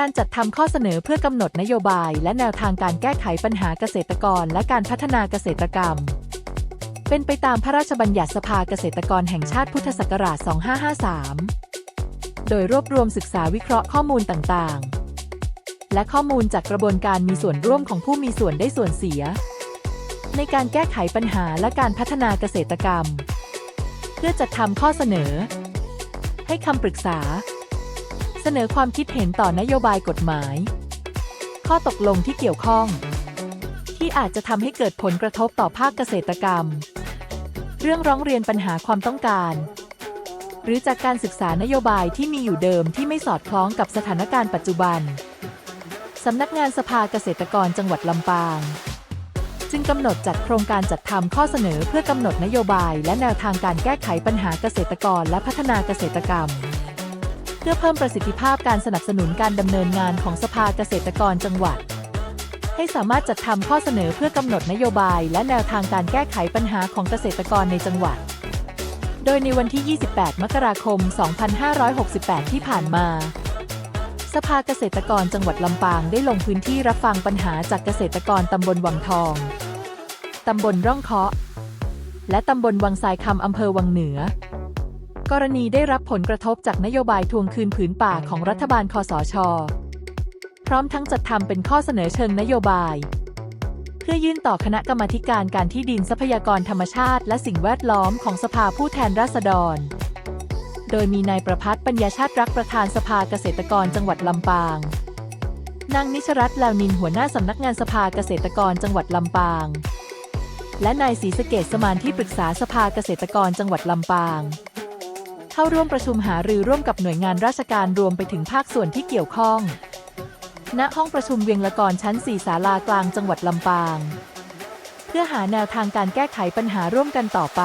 การจัดทำข้อเสนอเพื่อกำหนดนโยบาย และแนวทางการแก้ไขปัญหาเกษตรกรและการพัฒนาเกษตรกรรม เป็นไปตามพระราชบัญญัติสภาเกษตรกรแห่งชาติพุทธศักราช 2553 โดยรวบรวมศึกษาวิเคราะห์ข้อมูลต่างๆ และข้อมูลจากกระบวนการมีส่วนร่วมของผู้มีส่วนได้ส่วนเสีย ในการแก้ไขปัญหาและการพัฒนาเกษตรกรรม เพื่อจัดทำข้อเสนอ ให้คำปรึกษา เสนอความคิดเห็นต่อนโยบายกฎหมาย ข้อตกลงที่เกี่ยวข้อง ที่อาจจะทำให้เกิดผลกระทบต่อภาคเกษตรกรรม เรื่องร้องเรียนปัญหาความต้องการ หรือจากการศึกษานโยบายที่มีอยู่เดิมที่ไม่สอดคล้องกับสถานการณ์ปัจจุบันสำนักงานสภาเกษตรกรจังหวัดลำปาง จึงกำหนดจัดโครงการจัดทำข้อเสนอเพื่อกำหนดนโยบายและแนวทางการแก้ไขปัญหาเกษตรกรและพัฒนาเกษตรกรรม พื่อเพิ่มประสิทธิภาพการสนับสนุนการดำเนินงานของสภาเกษตรกรจังหวัด ให้สามารถจัดทำข้อเสนอเพื่อกำหนดนโยบาย และแนวทางการแก้ไขปัญหาของเกษตรกรในจังหวัด โดยในวันที่ 28 มกราคม 2568 ที่ผ่านมา สภาเกษตรกรจังหวัดลำปางได้ลงพื้นที่รับฟังปัญหาจากเกษตรกรตำบลวังทอง ตำบลร่องเคาะ และตำบลวังทรายคำอำเภอวังเหนือ กรณีได้รับผลกระทบจากนโยบายทวงคืนผืนป่าของรัฐบาลคอสช พร้อมทั้งจัดทำเป็นข้อเสนอเชิงนโยบาย เพื่อยื่นต่อคณะกรรมาการการที่ดินทรัพยากรธรรมชาติ และสิ่งแวดล้อมของสภาผู้แทนราษฎร โดยมีนายประพัฒน์ปัญญาชาติรักประธานสภาเกษตรกรจังหวัดลำปาง นางนิชรัตน์แลวนินหัวหน้าสำนักงานสภาเกษตรกรจังหวัดลำปาง และนายศรีสเกดสมานที่ปรึกษาสภาเกษตรกรจังหวัดลำปาง เข้าร่วมประชุมหารือร่วมกับหน่วยงานราชการรวมไปถึงภาคส่วนที่เกี่ยวข้อง ณ ห้องประชุมเวียงละกรชั้น 4 ศาลากลางจังหวัดลำปาง เพื่อหาแนวทางการแก้ไขปัญหาร่วมกันต่อไป